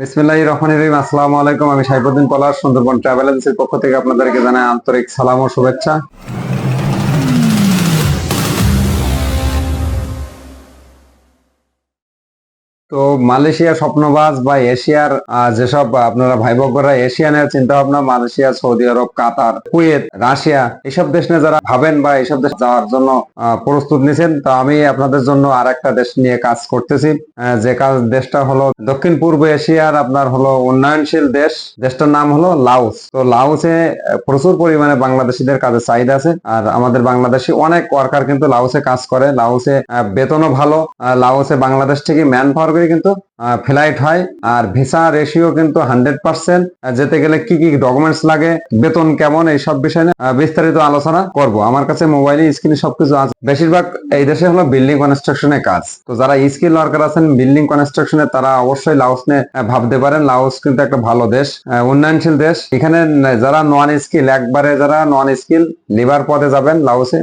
বিসমিল্লাহ রহমান রহিম। আসসালামু আলাইকুম, আমি সাইফুদ্দিন পলাশ, সুন্দরবন ট্রাভেল এজেন্সির পক্ষ থেকে আপনাদেরকে জানাই আন্তরিক সালাম ও শুভেচ্ছা। তো মালয়েশিয়া স্বপ্নবাজ বা এশিয়ার যেসব আপনারা ভাই বোনরা এশিয়ানের চিন্তা ভাবনা Malaysia, Saudi Arab, Qatar, Kuwait, Russia এইসব দেশ নিয়ে যারা ভাবেন বা এইসব দেশ যাওয়ার জন্য প্রস্তুত নিছেন, তো আমি আপনাদের জন্য আর একটা দেশ নিয়ে কাজ করতেছি। যে কাজ, দেশটা হলো দক্ষিণ পূর্ব এশিয়ার, আপনার হলো উন্নয়নশীল দেশ। দেশটার নাম হলো লাউস তো লাউসে প্রচুর পরিমাণে বাংলাদেশিদের কাজে চাহিদা আছে। আর আমাদের বাংলাদেশি অনেক ওয়ার্কার কিন্তু লাউসে কাজ করে। লাউসে বেতনও ভালো। লাউসে বাংলাদেশ থেকে ম্যান পাওয়ার করে কিন্তু ফ্লাইট হয়। আর ভিসা রেশিও কিন্তু হান্ড্রেড পার্সেন্ট যেতে গেলে কি কি ডকুমেন্টস লাগে, বেতন কেমন এই সব বিষয় নিয়ে বিস্তারিত আলোচনা করব। আমার কাছে মোবাইলে স্ক্রিনে সবকিছু আছে। বেশিরভাগ এই দেশে হলো বিল্ডিং কনস্ট্রাকশনের কাজ। তো যারা স্কিল ওয়ার্কার আছেন বিল্ডিং কনস্ট্রাকশনে তারা অবশ্যই লাউস নিয়ে ভাবতে পারেন। লাউস কিন্তু একটা ভালো দেশ উন্নয়নশীল দেশ। এখানে যারা নন স্কিল একবারে যারা নন স্কিল লিভার পদে যাবেন লাউসে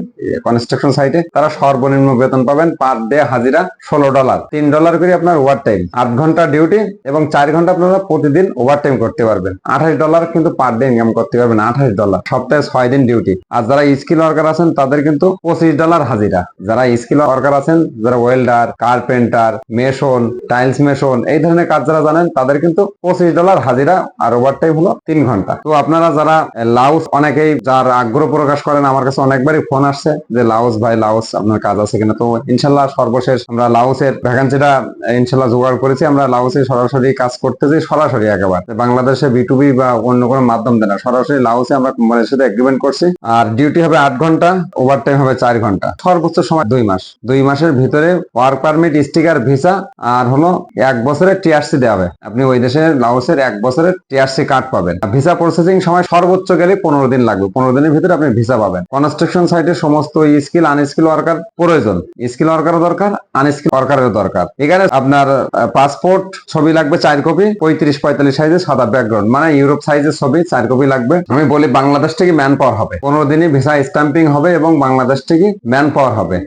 কনস্ট্রাকশন সাইটে তারা সর্বনিম্ন বেতন পাবেন পার ডে হাজিরা ষোলো ডলার তিন ডলার করে আপনার ওভার টাইম আট ঘণ্টা ডিউটি এবং চার ঘণ্টা আপনারা প্রতিদিন ওভার টাইম করতে পারবেন। আঠাশ ডলার কিন্তু পার ডে ইনকাম করতে পারবেন, আঠাশ ডলার সপ্তাহে ছয় দিন ডিউটি আর যারা স্কিল ওয়ার্কার আছেন, তাদের কিন্তু পঁচিশ ডলার হাজিরা। যারা স্কিল ওয়ার্কার আছেন, যারা welder carpenter mason tiles mason এই ধরনের কাজ যারা জানেন, তাদের কিন্তু পঁচিশ ডলার হাজিরা আর ওভার টাইম হলো তিন ঘণ্টা। তো আপনারা যারা লাউস অনেকেই, যার আগ্রহ প্রকাশ করেন, আমার কাছে অনেকবারই ফোন আসছে যে লাউস ভাই লাউস আপনার কাজ আছে কিনা? তো ইনশাল্লাহ সর্বশেষ আমরা লাউসের ভ্যাকান্সিটা ইনশাল্লাহ জোগাড় করেছি, আমরা লাউসে সরাসরি কাজ করতে করতেছি সরাসরি একেবারে। বাংলাদেশে বিটুবি বা অন্য কোনো মাধ্যম দেয় না, সরাসরি লাউসে আমরা কোম্পানির সাথে এগ্রিমেন্ট করছি। আর ডিউটি হবে আট ঘণ্টা ওভার টাইম হবে চার ঘণ্টা। সর্বোচ্চ সময় দুই মাস। দুই মাসের ভিতরে ওয়ার্ক পারমিট স্টিকার ভিসা আর হলো এক বছরের টিআরসি দেওয়া হবে। আপনি ওই দেশের লাউসের এক বছরের টিআরসি কার্ড পাবেন। ভিসা প্রসেসিং সময় সর্বোচ্চ গেলে পনেরো দিন লাগবে। পনেরো দিনের ভিতরে আপনি ভিসা পাবেন। কনস্ট্রাকশন সাইটে সমস্ত স্কিল আনস্কিল ওয়ার্কার প্রয়োজন। স্কিল ওয়ার্কারও দরকার আনস্কিল ওয়ার্কারেরও দরকার। এখানে আপনার পাসপোর্ট ছবি লাগবে চার কপি পঁয়ত্রিশ পঁয়তাল্লিশ সাইজের সাদা ব্যাকগ্রাউন্ড মানে ইউরোপ সাইজের ছবি, চার কপি লাগবে। আমি বলি বাংলাদেশ থেকে ম্যান পাওয়ার হবে। পনেরো দিনই ভিসা স্ট্যাম্পিং হবে এবং বাংলাদেশ থেকে ম্যান পাওয়ার হবে।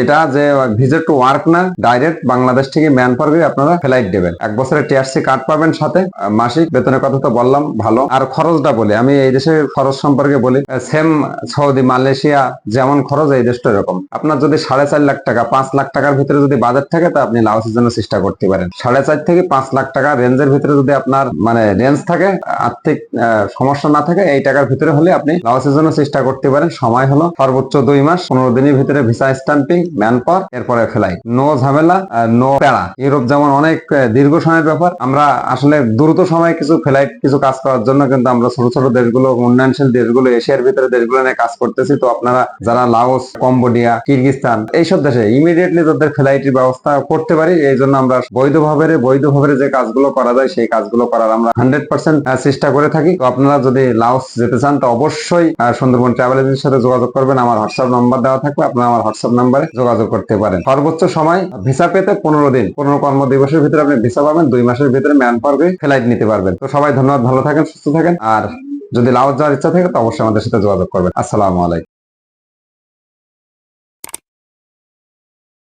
এটা যে ভিজিট টু ওয়ার্ক না ডাইরেক্ট বাংলাদেশ থেকে ম্যান করে আপনারা ফ্লাইট দেবেন। এক বছরের টিআরসি কার্ড পাবেন সাথে মাসিক। বেতনের কথা তো বললাম, ভালো। আর খরচটা বলি, আমি এই দেশের খরচ সম্পর্কে বলি সেম সৌদি, মালয়েশিয়া, যেমন খরচ এই দেশটা এরকম। আপনার যদি সাড়ে চার লাখ টাকা, পাঁচ লাখ টাকার ভিতরে যদি বাজেট থাকে, তা আপনি লাউসের জন্য চেষ্টা করতে পারেন। সাড়ে চার থেকে পাঁচ লাখ টাকা রেঞ্জের ভিতরে যদি আপনার মানে রেঞ্জ থাকে, আর্থিক সমস্যা না থাকে, এই টাকার ভিতরে হলে আপনি লাউসের জন্য চেষ্টা করতে পারেন। সময় হলো সর্বোচ্চ দুই মাস, পনেরো দিনের ভিতরে ভিসা স্ট্যাম্পিং ম্যান পাওয়ার এরপরে ফেলাই। নো ঝামেলা নো প্যারা। ইউরোপ যেমন অনেক দীর্ঘ সময়ের ব্যাপার, আমরা আসলে দ্রুত সময়ে কিছু ফ্লাইট, কিছু কাজ করার জন্য কিন্তু আমরা ছোট ছোট দেশগুলো, উন্নয়নশীল দেশগুলো, এশিয়ার ভিতরে দেশগুলো নিয়ে কাজ করতেছি। তো আপনারা যারা লাওস, কম্বোডিয়া, কিরগিস্তান, এইসব দেশে ইমিডিয়েটলি তাদের ফ্লাইটের ব্যবস্থা করতে পারি, এই জন্য আমরা বৈধভাবে বৈধভাবে যে কাজগুলো করা যায়, সেই কাজগুলো করার আমরা হান্ড্রেড পার্সেন্ট চেষ্টা করে থাকি। তো আপনারা যদি লাওস যেতে চান, তো অবশ্যই সুন্দরবন ট্রাভেল এজেন্সির সাথে যোগাযোগ করবেন। আমার হোয়াটসঅ্যাপ নাম্বার দেওয়া থাকবে। আপনারা আমার হোয়াটসঅ্যাপ নাম্বারে যোগাযোগ করতে পারেন। সর্বোচ্চ সময় ভিসা পেতে পনেরো দিন। পনেরো কর্ম দিবসের ভিতরে আপনি ভিসা পাবেন, দুই মাসের ভিতরে ম্যান পাওয়ার ফ্লাইট নিতে পারবেন। তো সবাই ধন্যবাদ, ভালো থাকেন, সুস্থ থাকেন। আর যদি লাউজ যাওয়ার ইচ্ছা থাকে, তো অবশ্যই আমাদের সাথে যোগাযোগ করবেন। আসসালামু আলাইকুম।